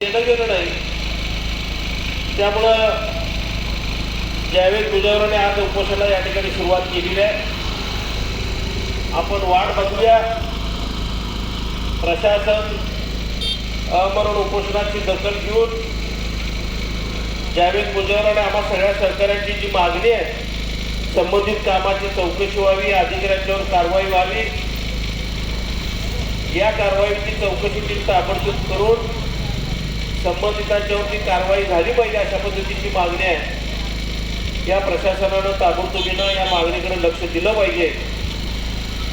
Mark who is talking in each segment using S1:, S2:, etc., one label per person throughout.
S1: देणं गेलं नाही. त्यामुळं ज्यावेळी गुजरावराने आज उपोषणाला या ठिकाणी सुरुवात केलेली आहे आपण वाट बघूया. प्रशासन अमरण उपोषणाची दखल घेऊन ज्यावेळी गुजरावराने आम्हा सगळ्या सरकारांची जी मागणी आहे संबंधित कामाची चौकशी व्हावी अधिकाऱ्यांच्यावर कारवाई व्हावी या कारवाईची चौकशी ती ताबडतोब करून संबंधितांच्यावरती कारवाई झाली पाहिजे अशा पद्धतीची मागणी आहे. या प्रशासनानं ताबडतोबीनं या मागणीकडे लक्ष दिलं पाहिजे.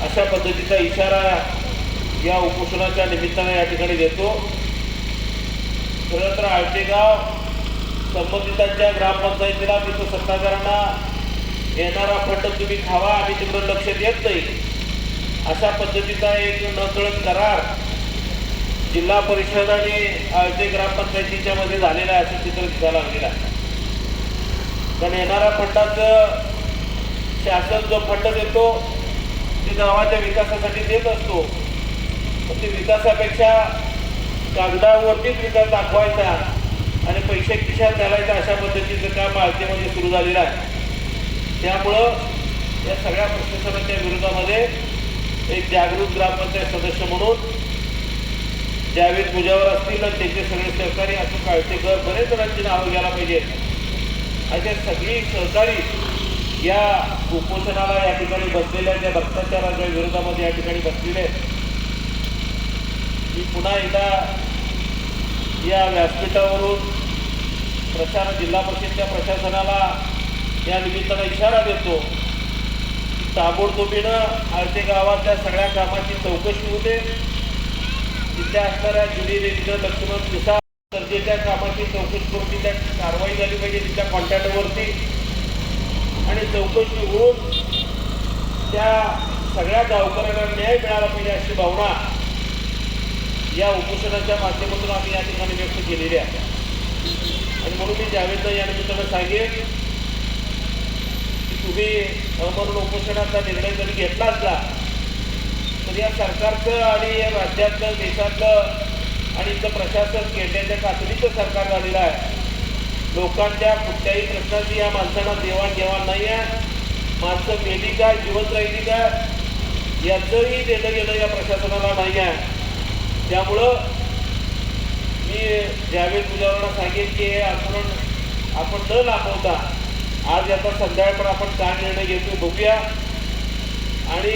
S1: अशा पद्धतीचा इशारा या उपोषणाच्या निमित्तानं या ठिकाणी देतो. खरं तर आळतेगाव संबंधितांच्या ग्रामपंचायतीला तिथं सत्तागारांना येणारा फंड तुम्ही खावा आणि तिकडं लक्ष देत नाही. अशा पद्धतीचा एक नकळत करार जिल्हा परिषद आणि आळते ग्रामपंचायतीच्या मध्ये झालेलं आहे असं चित्र दिसायला लागलेलं आहे. कारण येणाऱ्या फंडाचं शासन जो फंड देतो ते गावाच्या विकासासाठी देत असतो. पण ते विकासापेक्षा कागदावरतीच विकास दाखवायचा आणि पैसे खिशात घालायचा अशा पद्धतीचं काम आळतेमध्ये सुरू झालेलं आहे. त्यामुळं या सगळ्या प्रशासनाच्या विरोधामध्ये एक जागृत ग्रामपंचायत सदस्य म्हणून ज्यावेळी पूजावर असतील आणि त्यांचे सगळे सहकारी असं काळतेकर बरेच जणांची नावं घ्यायला पाहिजे. अशा सगळी सहकारी या उपोषणाला या ठिकाणी बसलेल्या ज्या भ्रष्टाचाराच्या विरोधामध्ये या ठिकाणी बसलेले मी पुन्हा एकदा या व्यासपीठावरून प्रशासन जिल्हा परिषदच्या प्रशासनाला या निमित्तानं इशारा देतो की ताबडतोबीनं आळते गावातल्या सगळ्या कामाची चौकशी होते. तिथल्या असणाऱ्या जुनी रेंज लक्ष्मण पिसा गरजेच्या कामाची चौकशी करून तिथल्या कारवाई झाली पाहिजे तिथल्या कॉन्ट्रॅक्टवरती आणि चौकशी होऊन त्या सगळ्या गावकऱ्यांना न्याय मिळाला पाहिजे अशी भावना या उपोषणाच्या माध्यमातून आम्ही या ठिकाणी व्यक्त केलेली आहे. आणि म्हणून मी जावेदला या निमित्तानं सांगेन की तुम्ही अमरण उपोषणाचा निर्णय जरी घेतला असला या सरकारचं आणि या राज्यातलं देशातलं आणि इथं प्रशासन केंद्राच्या खात्रीचं सरकार झालेलं आहे. लोकांच्या कुठल्याही प्रश्नाची या माणसांना देवाणघेवाण नाही आहे. माणसं मेली काय जिवंत राहिली काय याचंही देणं घेणं या प्रशासनाला नाही आहे. त्यामुळं मी ज्यावेळेस तुझ्यावर सांगेन की हे आंदोलन आपण न लांबवता आज याचा संध्याकाळ आपण काय निर्णय घेतो बघूया. आणि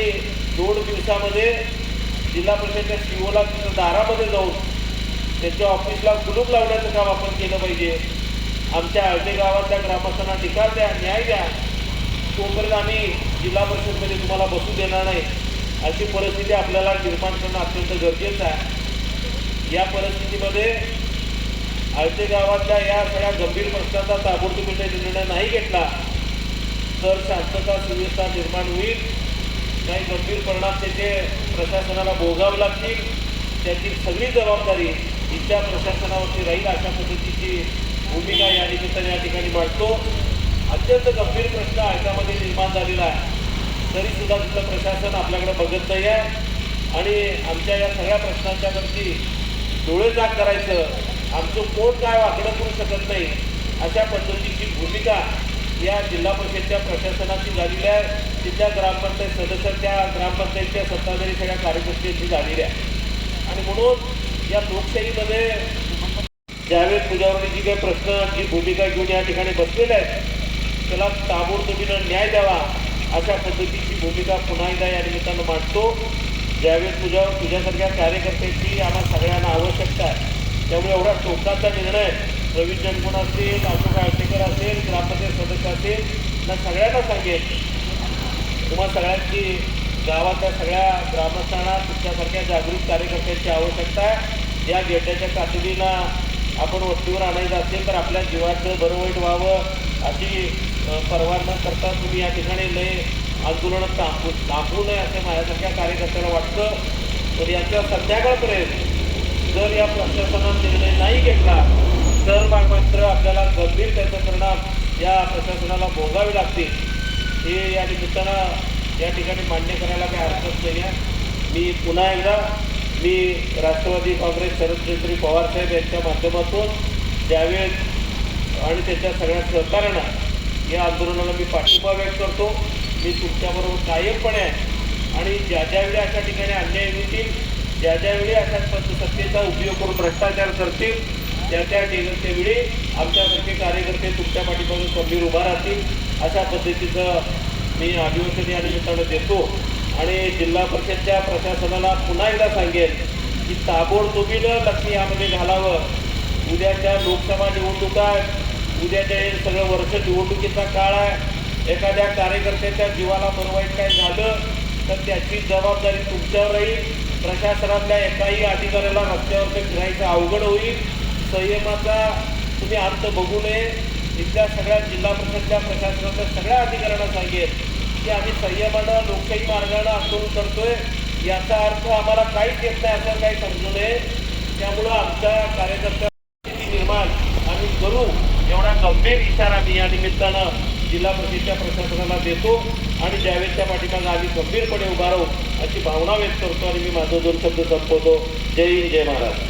S1: दोन दिवसामध्ये जिल्हा परिषदच्या सीओला तिथं दारामध्ये जाऊन त्याच्या ऑफिसला कुलूप लावण्याचं काम आपण केलं पाहिजे. आमच्या आळते गावातल्या ग्रामस्थांना निकाल द्या न्याय द्या. तोपर्यंत आम्ही जिल्हा परिषदमध्ये तुम्हाला बसू देणार नाही. अशी परिस्थिती आपल्याला निर्माण करणं अत्यंत गरजेचं आहे. या परिस्थितीमध्ये आळते गावातल्या या सगळ्या गंभीर प्रश्नाचा ताबडतोबीने निर्णय नाही घेतला तर शांतता सुव्यवस्था निर्माण होईल. काही गंभीर परिणाम त्याचे प्रशासनाला भोगावे लागतील त्याची सगळी जबाबदारी इथल्या प्रशासनावरती राहील. अशा पद्धतीची भूमिका या निमित्ताने या ठिकाणी मांडतो. अत्यंत गंभीर प्रश्न आयकामध्ये निर्माण झालेला आहे. तरीसुद्धा तिथलं प्रशासन आपल्याकडे बघत नाही आहे. आणि आमच्या या सगळ्या प्रश्नांच्यावरती डोळे जाग करायचं आमचं कोण काय वाकडं करू शकत नाही अशा पद्धतीची भूमिका या जिल्हा परिषदच्या प्रशासनाची झालेली आहे. तिथल्या ग्रामपंचायत सदस्यांच्या ग्रामपंचायतच्या सत्ताधारी सगळ्या कार्यकर्त्यांची झालेली आहे आणि म्हणून या लोकशाहीमध्ये ज्यावेळेस तुझ्यावर जी काही प्रश्न जी भूमिका घेऊन या ठिकाणी बसलेल्या आहेत त्याला ताबडतोबीनं न्याय द्यावा अशा पद्धतीची भूमिका पुन्हा एकदा या निमित्तानं मांडतो. ज्यावेळेस तुझ्यावर तुझ्यासारख्या कार्यकर्त्यांची आम्हा सगळ्यांना आवश्यकता आहे त्यामुळे एवढा टोकाचा निर्णय प्रवीण जनकुण असतील अशोक असेल ग्रामपंचायत सदस्य असेल ना सगळ्यांना सांगेल तुम्हा सगळ्यांची गावातल्या सगळ्या ग्रामस्थांना तुमच्यासारख्या जागरूक कार्यकर्त्यांची आवश्यकता आहे. या गेट्याच्या कातडीला आपण वस्तीवर आणायचं असेल तर आपल्या जीवाचं बरं वाईट व्हावं अशी परवा न करता तुम्ही या ठिकाणी लय आंदोलन थांबू थांबू नये असं माझ्यासारख्या कार्यकर्त्याला वाटतं. तर याच्या संध्याकाळपर्यंत जर या प्रशासनाने निर्णय नाही घेतला तर मात्र आपल्याला गंभीर त्याचा परिणाम या प्रशासनाला भोगावे लागतील हे या निमित्तानं या ठिकाणी मान्य करायला काही हरकत नाही आहे मी पुन्हा एकदा मी राष्ट्रवादी काँग्रेस शरदचंद्री पवारसाहेब यांच्या माध्यमातून ज्यावेळेस आणि त्याच्या सगळ्या सहकार्यांना या आंदोलनाला मी पाठिंबा व्यक्त करतो मी तुमच्याबरोबर कायमपणे आहे. आणि ज्या ज्यावेळी अशा ठिकाणी अन्याय होतील ज्या ज्यावेळी अशा सत्तेचा उपयोग करून भ्रष्टाचार करतील त्या त्या ठिकाणी वेळी आमच्यासारखे कार्यकर्ते तुमच्या पाठीपासून खंबीर उभा राहतील अशा पद्धतीचं मी आदिवासी या निमित्तानं देतो. आणि जिल्हा परिषदच्या प्रशासनाला पुन्हा एकदा सांगेन की ताबडतोबीनं लक्ष यामध्ये घालावं. उद्याच्या लोकसभा निवडणुका उद्याच्या हे सगळं वर्ष निवडणुकीचा काळ आहे. एखाद्या कार्यकर्त्याच्या जीवाला बरवाईट काय झालं तर त्याची जबाबदारी तुमच्यावर राहील. प्रशासनातल्या एकाही अधिकाऱ्याला रस्त्यावर फिरायचं अवघड होईल. संयमाचा तुम्ही अंत बघू नये. इथल्या सगळ्या जिल्हा परिषदच्या प्रशासनाच्या सगळ्या अधिकाऱ्यांना सांगेल की आम्ही संयमानं लोकशाही मार्गानं आंदोलन करतोय. याचा अर्थ आम्हाला काहीच येत नाही असं काही समजू नये. त्यामुळं आमच्या कार्यकर्त्या निर्माण आम्ही करू. एवढा गंभीर इशारा मी या निमित्तानं जिल्हा परिषदेच्या प्रशासनाला देतो आणि ज्यावेळेसच्या पाठीमागं आम्ही गंभीरपणे उभा राहू अशी भावना व्यक्त करतो आणि मी माझं दोन शब्द संपवतो. जय हिंद जय महाराज